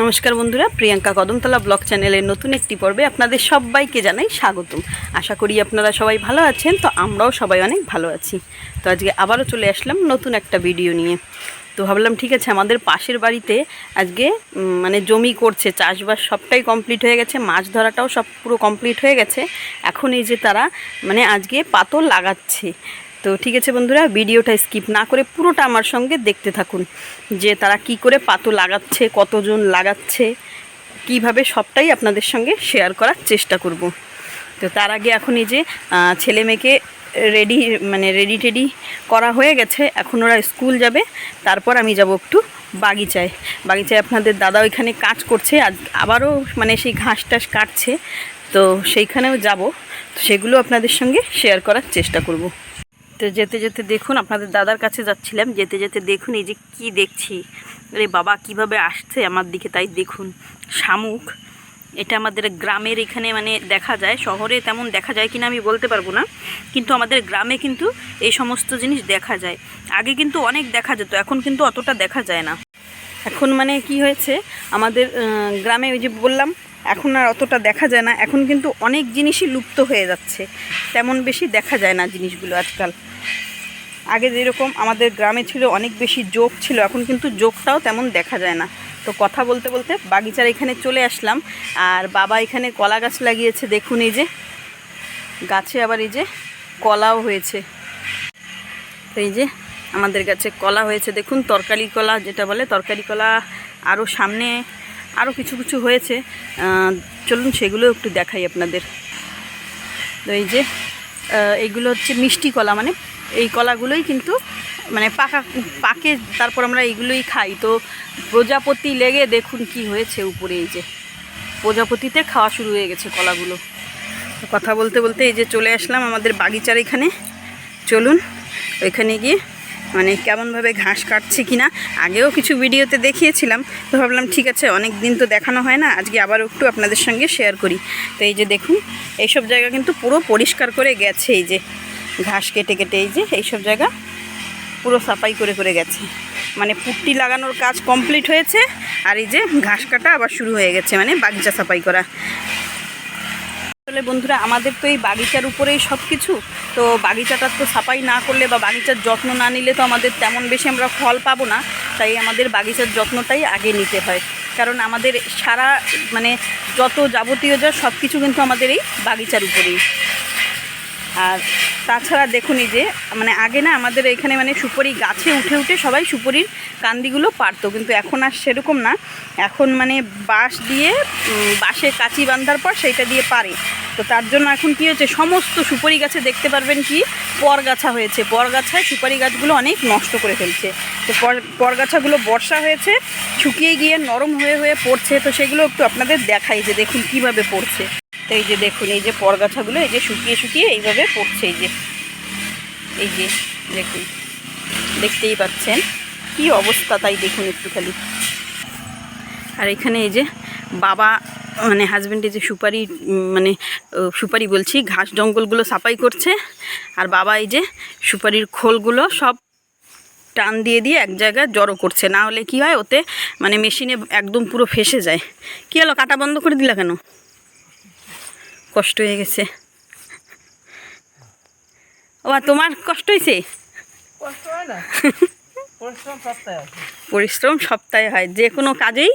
নমস্কার বন্ধুরা, প্রিয়াঙ্কা কদমতলা ব্লগ চ্যানেলের নতুন একটি পর্বে আপনাদের সবাইকে জানাই স্বাগতম। আশা করি আপনারা সবাই ভালো আছেন, তো আমরাও সবাই অনেক ভালো আছি। তো আজকে আবারও চলে আসলাম নতুন একটা ভিডিও নিয়ে। তো ভাবলাম, ঠিক আছে, আমাদের পাশের বাড়িতে আজকে মানে জমি করছে, চাষবাস সবটাই কমপ্লিট হয়ে গেছে, মাছ ধরাটাও সব পুরো কমপ্লিট হয়ে গেছে। এখন এই যে তারা মানে আজকে পাতল লাগাচ্ছে। তো ঠিক আছে বন্ধুরা, ভিডিওটা স্কিপ না করে পুরোটা আমার সঙ্গে দেখতে থাকুন, যে তারা কি করে পাতো লাগাচ্ছে, কতজন লাগাচ্ছে, কীভাবে সবটাই আপনাদের সঙ্গে শেয়ার করার চেষ্টা করব। তো তার আগে এখন এই যে ছেলে মেয়েকে রেডি মানে রেডি টেডি করা হয়ে গেছে, এখন ওরা স্কুল যাবে, তারপর আমি যাব একটু বাগিচায়। বাগিচায় আপনাদের দাদা ওইখানে কাজ করছে, আজ আবারও মানে সেই ঘাস টাস কাটছে, তো সেইখানেও যাব সেগুলো আপনাদের সঙ্গে শেয়ার করার চেষ্টা করব। তো যেতে যেতে দেখুন, আপনাদের দাদার কাছে যাচ্ছিলাম, যেতে যেতে দেখুন এই যে কি দেখছি। আরে বাবা, কীভাবে আসছে আমার দিকে তাই দেখুন। শামুক, এটা আমাদের গ্রামের এখানে মানে দেখা যায়, শহরে তেমন দেখা যায় কিনা আমি বলতে পারব না, কিন্তু আমাদের গ্রামে কিন্তু এই সমস্ত জিনিস দেখা যায়। আগে কিন্তু অনেক দেখা যেত, এখন কিন্তু অতটা দেখা যায় না। এখন মানে কি হয়েছে, আমাদের গ্রামে ওই যে বললাম, এখন আর অতটা দেখা যায় না, এখন কিন্তু অনেক জিনিসই লুপ্ত হয়ে যাচ্ছে। তেমন বেশি দেখা যায় না জিনিসগুলো আজকাল। আগে যেরকম আমাদের গ্রামে ছিল অনেক বেশি যোগ ছিল, এখন কিন্তু যোগটাও তেমন দেখা যায় না। তো কথা বলতে বলতে বাগিচার এখানে চলে আসলাম, আর বাবা এখানে কলা গাছ লাগিয়েছে, দেখুন এই যে। গাছে আবার এই যে কলাও হয়েছে। তো এই যে আমাদের গাছে কলা হয়েছে, দেখুন তরকারি কলা যেটা বলে, তরকারি কলা আরও সামনে আরও কিছু কিছু হয়েছে। চলুন সেগুলো একটু দেখাই আপনাদের। তো এই যে এইগুলো হচ্ছে মিষ্টি কলা মানে এই কলাগুলোই কিন্তু মানে পাকা, পাকে তারপর আমরা এইগুলোই খাই। তো প্রজাপতি লেগে দেখুন কি হয়েছে উপরে এই যে। প্রজাপতিতে খাওয়া শুরু হয়ে গেছে কলাগুলো। কথা বলতে বলতে এই যে চলে আসলাম আমাদের বাগিচার এখানে। চলুন, ওইখানে গিয়ে মানে কেমনভাবে ঘাস কাটছে কিনা। আগেও কিছু ভিডিওতে দেখিয়েছিলাম, তো ভাবলাম ঠিক আছে, অনেক দিন তো দেখানো হয় না, আজকে আবার একটু আপনাদের সঙ্গে শেয়ার করি। তো এই যে দেখুন, এইসব জায়গা কিন্তু পুরো পরিষ্কার করে গেছে এই যে। ঘাস কেটে কেটে এই যে এইসব জায়গা পুরো সাফাই করে করে গেছে। মানে পুট্টি লাগানোর কাজ কমপ্লিট হয়েছে আর এই যে ঘাস কাটা আবার শুরু হয়ে গেছে মানে বাগিচা সাফাই করা। আসলে বন্ধুরা, আমাদের তো এই বাগিচার উপরেই সব কিছু তো বাগিচাটার তো সাফাই না করলে বা বাগিচার যত্ন না নিলে তো আমাদের তেমন বেশি আমরা ফল পাবো না। তাই আমাদের বাগিচার যত্নটাই আগে নিতে হয়। কারণ আমাদের সারা মানে যত যাবতীয় যা সব কিছু কিন্তু আমাদের এই বাগিচার উপরেই। আর তাছাড়া দেখুন এই যে মানে আগে না আমাদের এখানে মানে সুপারি গাছে উঠে উঠে সবাই সুপারির কান্দিগুলো পারতো, কিন্তু এখন আর সেরকম না। এখন মানে বাঁশ দিয়ে বাঁশে কাঁচি বাঁধার পর সেইটা দিয়ে পারে। তো তার জন্য এখন কি হয়েছে, সমস্ত সুপারি গাছে দেখতে পারবেন কি, পরগাছা হয়েছে। পরগাছায় সুপারি গাছগুলো অনেক নষ্ট করে ফেলছে। তো পর, পরগাছাগুলো বর্ষা হয়েছে, শুকিয়ে গিয়ে নরম হয়ে হয়ে পড়ছে, তো সেগুলো একটু আপনাদের দেখাই যে দেখুন কীভাবে পড়ছে। তো এই যে দেখুন, এই যে পরগাছাগুলো, এই যে শুকিয়ে শুকিয়ে এইভাবে পড়ছে, এই যে। এই যে দেখুন, দেখতেই পাচ্ছেন। কি অবস্থা তাই দেখুন একটু খালি আর এখানে এই যে বাবা মানে হাজব্যান্ডে যে সুপারি মানে সুপারি বলছি, ঘাস জঙ্গলগুলো সাফাই করছে। আর বাবা এই যে সুপারির খোলগুলো সব টান দিয়ে দিয়ে এক জায়গায় জড়ো করছে। না হলে কি হয়, ওতে মানে মেশিনে একদম পুরো ফেসে যায়। কী হলো, কাটা বন্ধ করে দিলা কেন? কষ্ট হয়ে গেছে। ও তোমার কষ্ট হয়েছে হয় পরিশ্রম সপ্তাহে হয় যে কোনো কাজেই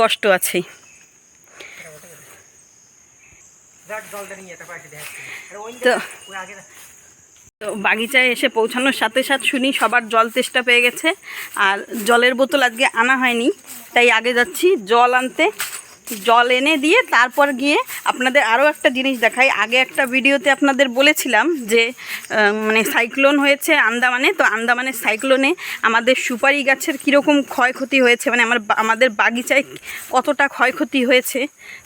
কষ্ট আছে। তো তো বাগিচায় এসে পৌঁছানোর সাথে সাথে শুনি সবার জল তেষ্টা পেয়ে গেছে। আর জলের বোতল আজকে আনা হয়নি তাই আগে যাচ্ছি জল আনতে। জল এনে দিয়ে তারপর গিয়ে আপনাদের আরও একটা জিনিস দেখাই। আগে একটা ভিডিওতে আপনাদের বলেছিলাম যে মানে সাইক্লোন হয়েছে আন্দামানে। তো আন্দামানের সাইক্লোনে আমাদের সুপারি গাছের কীরকম ক্ষয়ক্ষতি হয়েছে মানে আমার আমাদের বাগিচায় কতটা ক্ষয়ক্ষতি হয়েছে,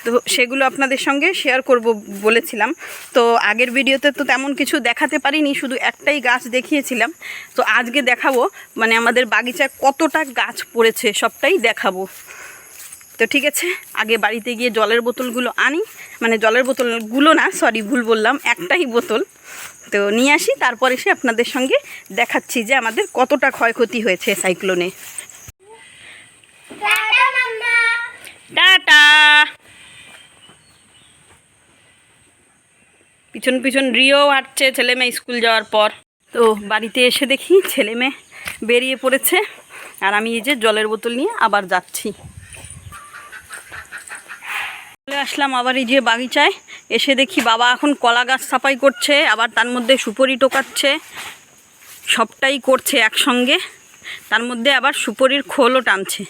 তো সেগুলো আপনাদের সঙ্গে শেয়ার করব বলেছিলাম। তো আগের ভিডিওতে তো তেমন কিছু দেখাতে পারিনি, শুধু একটাই গাছ দেখিয়েছিলাম। তো আজকে দেখাবো মানে আমাদের বাগিচায় কতটা গাছ পড়েছে, সবটাই দেখাবো। তো ঠিক আছে আগে বাড়িতে গিয়ে জলের বোতলগুলো আনি। মানে জলের বোতলগুলো না সরি ভুল বললাম একটাই বোতল। তো নিয়ে আসি তারপর এসে আপনাদের সঙ্গে দেখাচ্ছি যে আমাদের কতটা ক্ষয়ক্ষতি হয়েছে সাইক্লোনে। টাটা পিছন পিছন রিও হাঁটছে ছেলে মেয়ে স্কুল যাওয়ার পর। তো বাড়িতে এসে দেখি ছেলে মেয়ে বেরিয়ে পড়েছে। আর আমি এই যে জলের বোতল নিয়ে আবার যাচ্ছি। আসলাম আবার এই যে বাগিচায়। এসে দেখি বাবা এখন কলা গাছ সাফাই করছে, আবার তার মধ্যে সুপরি টোকাচ্ছে। সবটাই করছে একসঙ্গে। তার মধ্যে আবার সুপরির খোলও টানছে।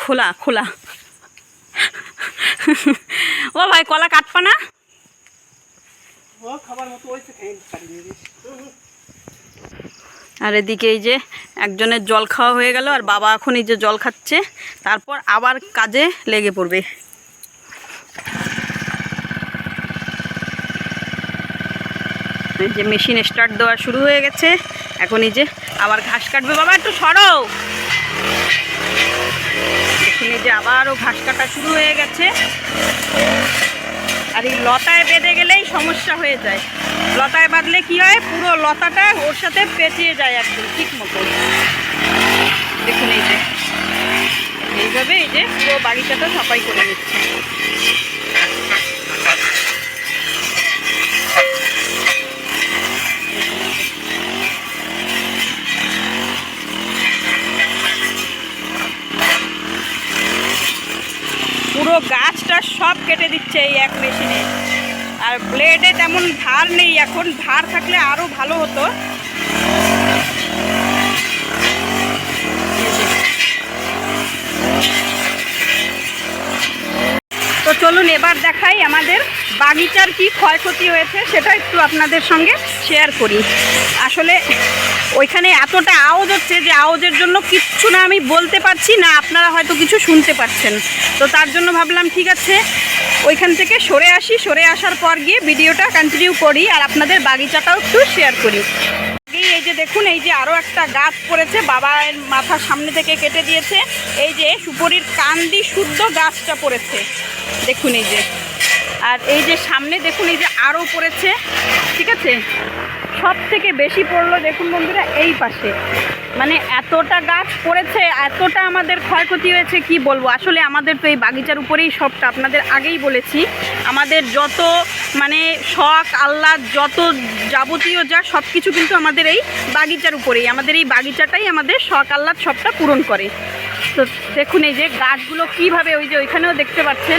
খোলা খোলা। ও ভাই, কলা কাটপা না? খাবার মতো হয়েছে খেয়ে কাটি দিয়ে দিস আর এদিকে এই যে একজনের জল খাওয়া হয়ে গেল, আর বাবা এখন এই যে জল খাচ্ছে, তারপর আবার কাজে লেগে পড়বে। যে মেশিন স্টার্ট দেওয়া শুরু হয়ে গেছে, এখন এই যে আবার ঘাস কাটবে। বাবা, একটু সরো এই যে আবারও ঘাস কাটা শুরু হয়ে গেছে। আর এই লতায় বেঁধে গেলেই সমস্যা হয়ে যায়। লতায় বাঁধলে কি হয়? পুরো লতাটা ওর সাথে পেঁচিয়ে যায় একদম, ঠিক মতো। দেখুন এই যে, এইভাবে এই যে পুরো বাগিচাটা সাফাই করে নিচ্ছে। পুরো গাছটা সব কেটে দিচ্ছে এই এক মেশিনে। আর ব্লেডে তেমন ধার নেই এখন ধার থাকলে আরও ভালো হতো তো চলুন এবার দেখাই আমাদের বাগিচার কি ক্ষয়ক্ষতি হয়েছে, সেটা একটু আপনাদের সঙ্গে শেয়ার করি। আসলে ওইখানে এতটা আওয়াজ হচ্ছে যে আওয়াজের জন্য কিচ্ছু না আমি বলতে পারছি, না আপনারা হয়তো কিছু শুনতে পাচ্ছেন। তো তার জন্য ভাবলাম, ঠিক আছে, ওইখান থেকে সরে আসি। সরে আসার পর গিয়ে ভিডিওটা কন্টিনিউ করি আর আপনাদের বাগিচাটাও একটু শেয়ার করি। আগেই এই যে দেখুন, এই যে আরও একটা গাছ পড়েছে বাবার মাথার সামনে থেকে কেটে দিয়েছে। এই যে সুপরির কান্দি শুদ্ধ গাছটা পড়েছে। দেখুন এই যে। আর এই যে সামনে দেখুন, এই যে আরও পড়েছে, ঠিক আছে? সব থেকে বেশি পড়ল, দেখুন বন্ধুরা, এই পাশে। মানে এতটা গাছ পড়েছে, এতটা আমাদের ক্ষয়ক্ষতি হয়েছে, কি বলব? আসলে আমাদের তো এই বাগিচার উপরেই সবটা, আপনাদের আগেই বলেছি। আমাদের যত মানে শখ, আহ্লাদ, যত যাবতীয় যা সব কিছু কিন্তু আমাদের এই বাগিচার উপরেই। আমাদের এই বাগিচাটাই আমাদের শখ, আহ্লাদ সবটা পূরণ করে। তো দেখুন এই যে গাছগুলো কীভাবে ওই যে ওইখানেও দেখতে পাচ্ছেন,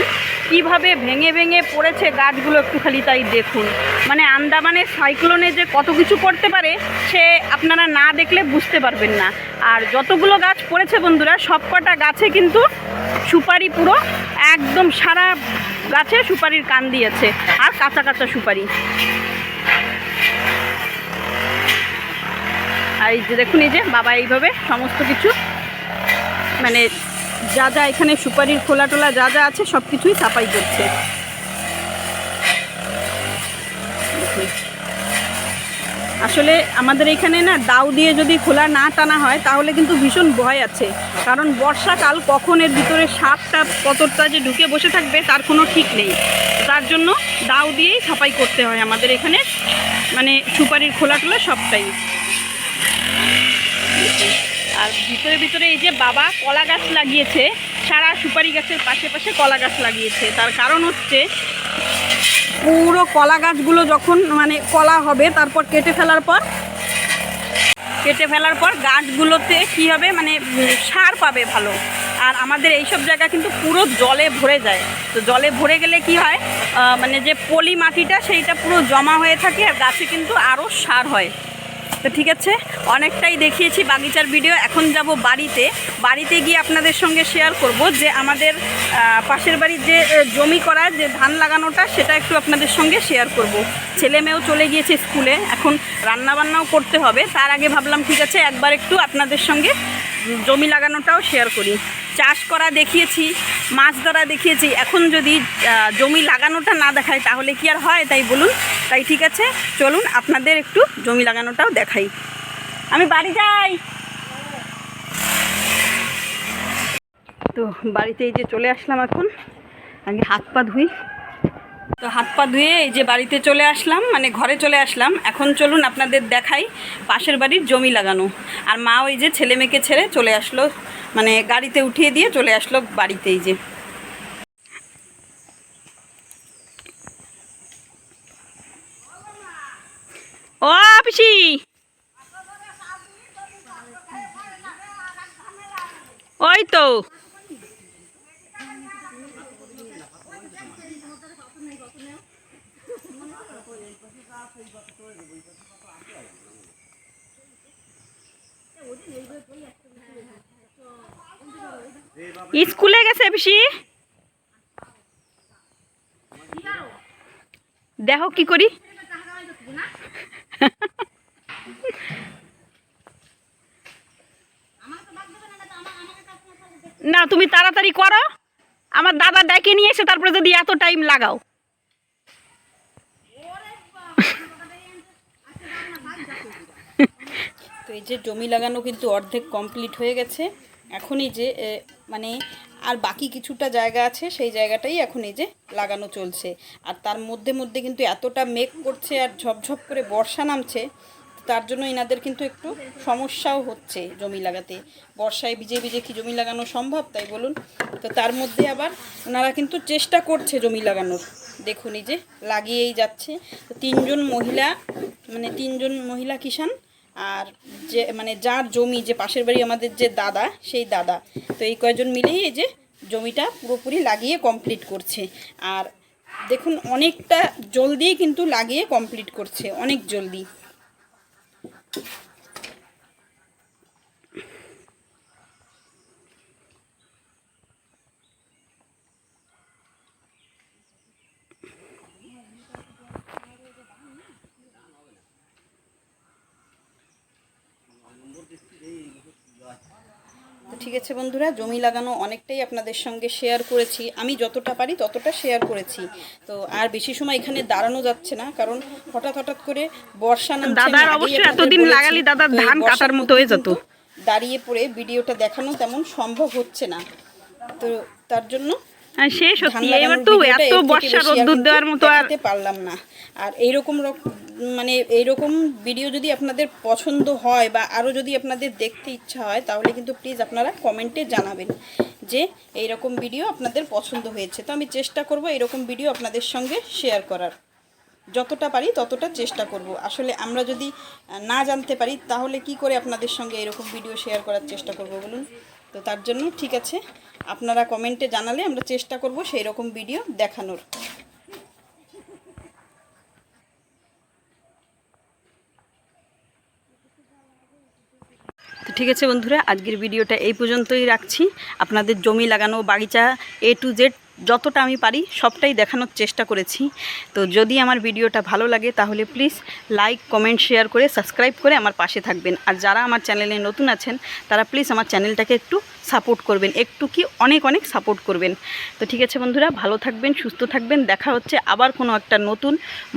কীভাবে ভেঙে ভেঙে পড়েছে গাছগুলো একটু খালি তাই দেখুন। মানে আন্দামানে সাইক্লোনে যে কত কিছু করতে পারে, সে আপনারা না দেখলে বুঝতে পারবেন না। আর যতগুলো গাছ পড়েছে বন্ধুরা, সবকটা গাছে কিন্তু সুপারি পুরো একদম সারা গাছে সুপারির কান দিয়েছে আর কাঁচা কাঁচা সুপারি। আর এই যে দেখুন, এই যে বাবা এইভাবে সমস্ত কিছু মানে যা যা এখানে সুপারির খোলা টোলা যা যা আছে সব কিছুই সাফাই করছে। আসলে আমাদের এখানে না দাউ দিয়ে যদি খোলা না টানা হয়, তাহলে কিন্তু ভীষণ ভয় আছে। কারণ বর্ষাকাল কখন এর ভিতরে সাপটা কতটা যে ঢুকে বসে থাকবে, তার কোনো ঠিক নেই। তার জন্য দাউ দিয়েই সাফাই করতে হয় আমাদের এখানে। মানে সুপারির খোলা টোলা সবটাই। আর ভিতরে ভিতরে এই যে বাবা কলা গাছ লাগিয়েছে, সারা সুপারি গাছের পাশে পাশে কলা গাছ লাগিয়েছে। তার কারণ হচ্ছে, পুরো কলা গাছগুলো যখন মানে কলা হবে, তারপর কেটে ফেলার পর, কেটে ফেলার পর গাছগুলোতে কী হবে মানে সার পাবে ভালো। আর আমাদের এইসব জায়গা কিন্তু পুরো জলে ভরে যায়। তো জলে ভরে গেলে কি হয় মানে যে পলি মাটিটা, সেইটা পুরো জমা হয়ে থাকে আর গাছে কিন্তু আরও সার হয়। তো ঠিক আছে, অনেকটাই দেখিয়েছি বাগিচার ভিডিও। এখন যাব বাড়িতে। বাড়িতে গিয়ে আপনাদের সঙ্গে শেয়ার করব যে আমাদের পাশের বাড়ির যে জমি করা, যে ধান লাগানোটা, সেটা একটু আপনাদের সঙ্গে শেয়ার করব। ছেলে মেয়েও চলে গিয়েছে স্কুলে এখন রান্নাবান্নাও করতে হবে। তার আগে ভাবলাম, ঠিক আছে, একবার একটু আপনাদের সঙ্গে জমি লাগানোটাও শেয়ার করি। চাষ করা দেখিয়েছি, মাছ ধরা দেখিয়েছি, এখন যদি জমি লাগানোটা না দেখায় তাহলে কি আর হয়? তাই বলুন। তাই ঠিক আছে, চলুন আপনাদের একটু জমি লাগানোটাও দেখাই। আমি বাড়ি যাই। তো বাড়িতে এই যে চলে আসলাম এখন, আগে হাত পা ধুই। তো হাত পা ধুয়ে এই যে বাড়িতে চলে আসলাম মানে ঘরে চলে আসলাম। এখন চলুন আপনাদের দেখাই পাশের বাড়ির জমি লাগানো। আর মা ওই যে ছেলে মেয়েকে ছেড়ে চলে আসলো মানে গাড়িতে উঠিয়ে দিয়ে চলে আসলো বাড়িতে এই যে। ও পিসি! ওই তো। স্কুলে গেছে পিসি? দেখো কি করি। না, তুমি তাড়াতাড়ি করো। আমার দাদা ডেকে নিয়ে এসে তারপরে যদি এত টাইম লাগাও। তো এই যে জমি লাগানো কিন্তু অর্ধেক কমপ্লিট হয়ে গেছে। এখনই যে মানে আর বাকি কিছুটা জায়গা আছে, সেই জায়গাটাই এখন এই যে লাগানো চলছে। আর তার মধ্যে মধ্যে কিন্তু এতটা মেঘ করছে আর ঝপঝপ করে বর্ষা নামছে, তার জন্য এনাদের কিন্তু একটু সমস্যাও হচ্ছে জমি লাগাতে। বর্ষায় ভিজে ভিজে কি জমি লাগানো সম্ভব, তাই বলুন? তো তার মধ্যে আবার ওনারা কিন্তু চেষ্টা করছে জমি লাগানোর। দেখুন এই যে লাগিয়েই যাচ্ছে। তো তিনজন মহিলা মানে তিনজন মহিলা কিষান আর যে মানে যার জমি, যে পাশের বাড়ি আমাদের যে দাদা, সেই দাদা। তো এই কয়জন মিলেই এই যে জমিটা পুরোপুরি লাগিয়ে কমপ্লিট করছে। আর দেখুন, অনেকটা জলদিই কিন্তু লাগিয়ে কমপ্লিট করছে, অনেক জলদি। ঠিক আছে বন্ধুরা জমি লাগানো অনেকটাই আপনাদের সঙ্গে শেয়ার করেছি। আমি যতটা পারি ততটা শেয়ার করেছি। তো আর বেশি সময় এখানে দাঁড়ানো যাচ্ছে না কারণ হঠাৎ হঠাৎ করে বর্ষা নামছে দাদার আগেই এতদিন লাগালি দাদার ধান কাটার মতো হয়ে যেত। দাঁড়িয়ে পড়ে ভিডিওটা দেখানো তেমন সম্ভব হচ্ছে না। তো তার জন্য আর সে সত্যি এবার তো এত বর্ষা রোদ্দুর দেওয়ার মতো আর পারলাম না। আর এইরকম মানে এইরকম ভিডিও যদি আপনাদের পছন্দ হয় বা আরও যদি আপনাদের দেখতে ইচ্ছা হয় তাহলে কিন্তু প্লিজ আপনারা কমেন্টে জানাবেন যে এইরকম ভিডিও আপনাদের পছন্দ হয়েছে। তো আমি চেষ্টা করব এরকম ভিডিও আপনাদের সঙ্গে শেয়ার করার। যতটা পারি ততটা চেষ্টা করব। আসলে আমরা যদি না জানতে পারি তাহলে কি করে আপনাদের সঙ্গে এরকম ভিডিও শেয়ার করার চেষ্টা করব বলুন? তো তার জন্য ঠিক আছে, আপনারা কমেন্টে জানালে আমরা চেষ্টা করব সেই রকম ভিডিও দেখানোর। তো ঠিক আছে বন্ধুরা, আজকের ভিডিওটা এই পর্যন্তই রাখছি। আপনাদের জমি লাগানো, বাগিচা এ টু জেড যতটা আমি পারি সবটাই দেখানোর চেষ্টা করেছি। তো যদি আমার ভিডিওটা ভালো লাগে তাহলে প্লিজ লাইক কমেন্ট শেয়ার করে সাবস্ক্রাইব করে আমার পাশে থাকবেন। আর যারা আমার চ্যানেলে নতুন আছেন, তারা প্লিজ আমার চ্যানেলটাকে একটু সাপোর্ট করবেন, একটু কি অনেক অনেক সাপোর্ট করবেন। তো ঠিক আছে বন্ধুরা, ভালো থাকবেন, সুস্থ থাকবেন, দেখা হচ্ছে আবার কোনো একটা নতুন,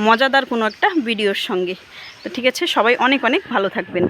মজাদার কোনো একটা ভিডিওর সঙ্গে। তো ঠিক আছে, সবাই অনেক অনেক ভালো থাকবেন।